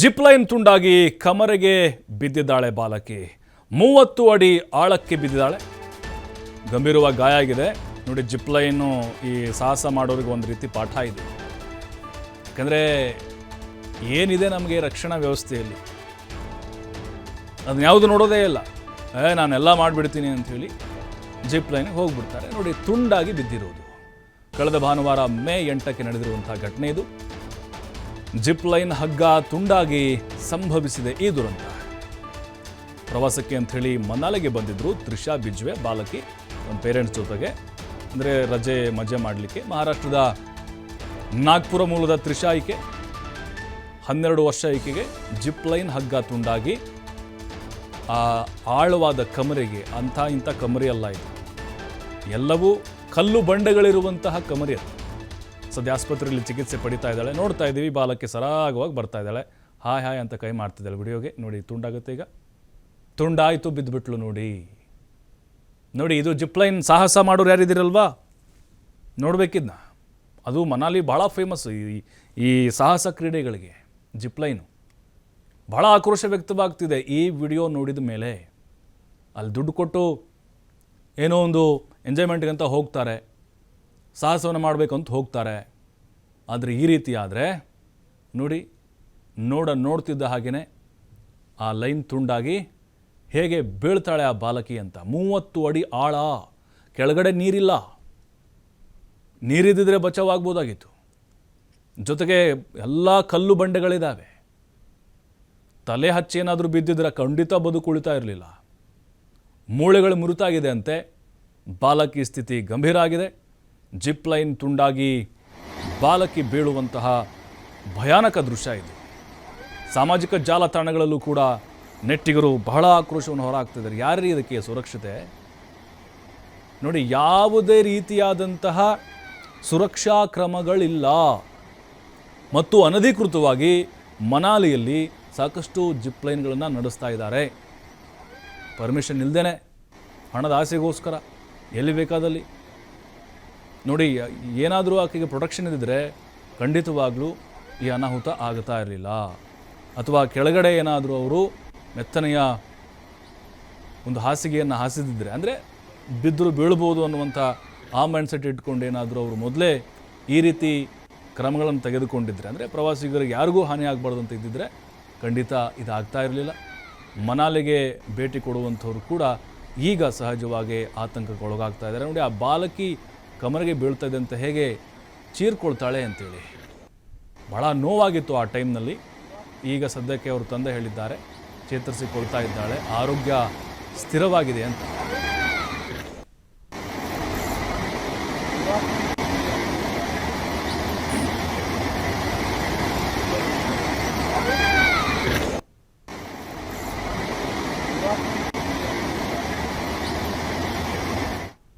Zip line ತುಂಡಾಗಿ ಕಮರೆಗೆ ಬಿದ್ದಿದ್ದಾಳೆ ಬಾಲಕಿ. ಮೂವತ್ತು ಅಡಿ ಆಳಕ್ಕೆ ಬಿದ್ದಿದ್ದಾಳೆ. ಗಂಭೀರವಾಗಿ ಗಾಯ ಆಗಿದೆ. ನೋಡಿ ಜಿಪ್ಲೈನು ಈ ಸಾಹಸ ಮಾಡೋರಿಗೆ ಒಂದು ರೀತಿ ಪಾಠ ಇದೆ. ಯಾಕಂದರೆ ಏನಿದೆ ನಮಗೆ ರಕ್ಷಣಾ ವ್ಯವಸ್ಥೆಯಲ್ಲಿ? ಅದನ್ನ ಯಾವುದು ನೋಡೋದೇ ಇಲ್ಲ. ಏ, ನಾನೆಲ್ಲ ಮಾಡಿಬಿಡ್ತೀನಿ ಅಂಥೇಳಿ ಜಿಪ್ ಲೈನ್ಗೆ ಹೋಗ್ಬಿಡ್ತಾರೆ. ನೋಡಿ, ತುಂಡಾಗಿ ಬಿದ್ದಿರೋದು. ಕಳೆದ ಭಾನುವಾರ ಮೇ ಎಂಟಕ್ಕೆ ನಡೆದಿರುವಂಥ ಘಟನೆ ಇದು. ಜಿಪ್ ಲೈನ್ ಹಗ್ಗ ತುಂಡಾಗಿ ಸಂಭವಿಸಿದೆ ಈ ದುರಂತ. ಪ್ರವಾಸಕ್ಕೆ ಅಂಥೇಳಿ ಮನಾಲೆಗೆ ಬಂದಿದ್ರು ತ್ರಿಷಾ ಬಿಜ್ವೆ ಬಾಲಕಿ ನಮ್ಮ ಪೇರೆಂಟ್ಸ್ ಜೊತೆಗೆ. ಅಂದರೆ ರಜೆ ಮಜೆ ಮಾಡಲಿಕ್ಕೆ ಮಹಾರಾಷ್ಟ್ರದ ನಾಗ್ಪುರ ಮೂಲದ ತ್ರಿಷಾ ಈಕೆ. ಹನ್ನೆರಡು ವರ್ಷ ಈಕೆಗೆ ಜಿಪ್ ಲೈನ್ ಹಗ್ಗ ತುಂಡಾಗಿ, ಆ ಆಳವಾದ ಕಮರಿಗೆ, ಅಂಥ ಇಂಥ ಕಮರಿ ಅಲ್ಲ ಇದು. ಎಲ್ಲವೂ ಕಲ್ಲು ಬಂಡೆಗಳಿರುವಂತಹ ಕಮರಿ ಅದು. ಸದ್ಯ ಆಸ್ಪತ್ರೆಯಲ್ಲಿ ಚಿಕಿತ್ಸೆ ಪಡಿತಾ ಇದ್ದಾಳೆ. ನೋಡ್ತಾ ಇದ್ದೀವಿ, ಬಾಲಕ್ಕೆ ಸರಾಗವಾಗಿ ಬರ್ತಾ ಇದ್ದಾಳೆ. ಹಾಯ್ ಹಾಯ್ ಅಂತ ಕೈ ಮಾಡ್ತಿದ್ದಾಳೆ ವಿಡಿಯೋಗೆ. ನೋಡಿ, ತುಂಡಾಗುತ್ತೆ ಈಗ. ತುಂಡಾಯಿತು, ಬಿದ್ದುಬಿಟ್ಲು ನೋಡಿ. ನೋಡಿ, ಇದು ಜಿಪ್ಲೈನ್ ಸಾಹಸ ಮಾಡೋರು ಯಾರಿದ್ದೀರಲ್ವಾ? ನೋಡ್ಬೇಕಿದ್ನ? ಅದು ಮನಾಲಿ ಭಾಳ ಫೇಮಸ್ ಈ ಈ ಸಾಹಸ ಕ್ರೀಡೆಗಳಿಗೆ, ಜಿಪ್ಲೈನು. ಭಾಳ ಆಕ್ರೋಶ ವ್ಯಕ್ತವಾಗ್ತಿದೆ ಈ ವಿಡಿಯೋ ನೋಡಿದ ಮೇಲೆ. ಅಲ್ಲಿ ದುಡ್ಡು ಕೊಟ್ಟು ಏನೋ ಒಂದು ಎಂಜಾಯ್ಮೆಂಟ್ಗೆ ಅಂತ ಹೋಗ್ತಾರೆ. ಸಾಹಸವನ್ನು ಮಾಡಬೇಕು ಅಂತ ಹೋಗ್ತಾರೆ. ಆದರೆ ಈ ರೀತಿ ಆದರೆ ನೋಡಿ, ನೋಡ ನೋಡ್ತಿದ್ದ ಹಾಗೆಯೇ ಆ ಲೈನ್ ತುಂಡಾಗಿ ಹೇಗೆ ಬೀಳ್ತಾಳೆ ಆ ಬಾಲಕಿ ಅಂತ. ಮೂವತ್ತು ಅಡಿ ಆಳ, ಕೆಳಗಡೆ ನೀರಿಲ್ಲ. ನೀರಿದ್ದಿದ್ರೆ ಬಚಾವಾಗ್ಬೋದಾಗಿತ್ತು. ಜೊತೆಗೆ ಎಲ್ಲ ಕಲ್ಲು ಬಂಡೆಗಳಿದ್ದಾವೆ ತಲೆ ಹಚ್ಚಿ ಏನಾದರೂ ಬಿದ್ದಿದ್ರೆ ಖಂಡಿತ ಬದುಕುಳಿತಾ ಇರಲಿಲ್ಲ. ಮೂಳೆಗಳು ಮುರುತಾಗಿದೆ ಅಂತೆ. ಬಾಲಕಿ ಸ್ಥಿತಿ ಗಂಭೀರ ಆಗಿದೆ. ಜಿಪ್ ಲೈನ್ ತುಂಡಾಗಿ ಬಾಲಕಿ ಬೀಳುವಂತಹ ಭಯಾನಕ ದೃಶ್ಯ ಇದು. ಸಾಮಾಜಿಕ ಜಾಲತಾಣಗಳಲ್ಲೂ ಕೂಡ ನೆಟ್ಟಿಗರು ಬಹಳ ಆಕ್ರೋಶವನ್ನು ಹೊರಹಾಕ್ತಿದ್ದಾರೆ. ಯಾರೀ ಇದಕ್ಕೆ ಸುರಕ್ಷತೆ? ನೋಡಿ, ಯಾವುದೇ ರೀತಿಯಾದಂತಹ ಸುರಕ್ಷಾ ಕ್ರಮಗಳಿಲ್ಲ. ಮತ್ತು ಅನಧಿಕೃತವಾಗಿ ಮನಾಲಿಯಲ್ಲಿ ಸಾಕಷ್ಟು ಜಿಪ್ ಲೈನ್ಗಳನ್ನು ನಡೆಸ್ತಾ ಇದ್ದಾರೆ. ಪರ್ಮಿಷನ್ ಇಲ್ಲದೇ ಹಣದ ಆಸೆಗೋಸ್ಕರ ಎಲ್ಲಿ ಬೇಕಾದಲ್ಲಿ. ನೋಡಿ, ಏನಾದರೂ ಆಕೆಗೆ ಪ್ರೊಟೆಕ್ಷನ್ ಇದ್ದಿದ್ರೆ ಖಂಡಿತವಾಗ್ಲೂ ಈ ಅನಾಹುತ ಆಗ್ತಾ ಇರಲಿಲ್ಲ. ಅಥವಾ ಕೆಳಗಡೆ ಏನಾದರೂ ಅವರು ಮೆತ್ತನೆಯ ಒಂದು ಹಾಸಿಗೆಯನ್ನು ಹಾಸಿದಿದ್ದರೆ ಅಂದರೆ ಬಿದ್ದರೂ ಬೀಳ್ಬೋದು ಅನ್ನುವಂಥ ಆ ಮೈಂಡ್ಸೆಟ್ ಇಟ್ಕೊಂಡು ಏನಾದರೂ ಅವರು ಮೊದಲೇ ಈ ರೀತಿ ಕ್ರಮಗಳನ್ನು ತೆಗೆದುಕೊಂಡಿದ್ದರೆ ಅಂದರೆ ಪ್ರವಾಸಿಗರಿಗೆ ಯಾರಿಗೂ ಹಾನಿ ಆಗಬಾರ್ದು ಅಂತ ಇದ್ದಿದ್ರೆ ಖಂಡಿತ ಇದಾಗ್ತಾ ಇರಲಿಲ್ಲ. ಮನಾಲಿಗೆ ಭೇಟಿ ಕೊಡುವಂಥವ್ರು ಕೂಡ ಈಗ ಸಹಜವಾಗಿ ಆತಂಕಕ್ಕೆ ಒಳಗಾಗ್ತಾ ಇದ್ದಾರೆ. ನೋಡಿ, ಆ ಬಾಲಕಿ ಕಮರಿಗೆ ಇದೆ ಅಂತ ಹೇಗೆ ಚೀರ್ಕೊಳ್ತಾಳೆ ಅಂತೇಳಿ. ಭಾಳ ನೋವಾಗಿತ್ತು ಆ ಟೈಮ್ನಲ್ಲಿ. ಈಗ ಸದ್ಯಕ್ಕೆ ಅವರು ತಂದೆ ಹೇಳಿದ್ದಾರೆ, ಚೇತರಿಸಿಕೊಳ್ತಾ ಇದ್ದಾಳೆ, ಆರೋಗ್ಯ ಸ್ಥಿರವಾಗಿದೆ ಅಂತ.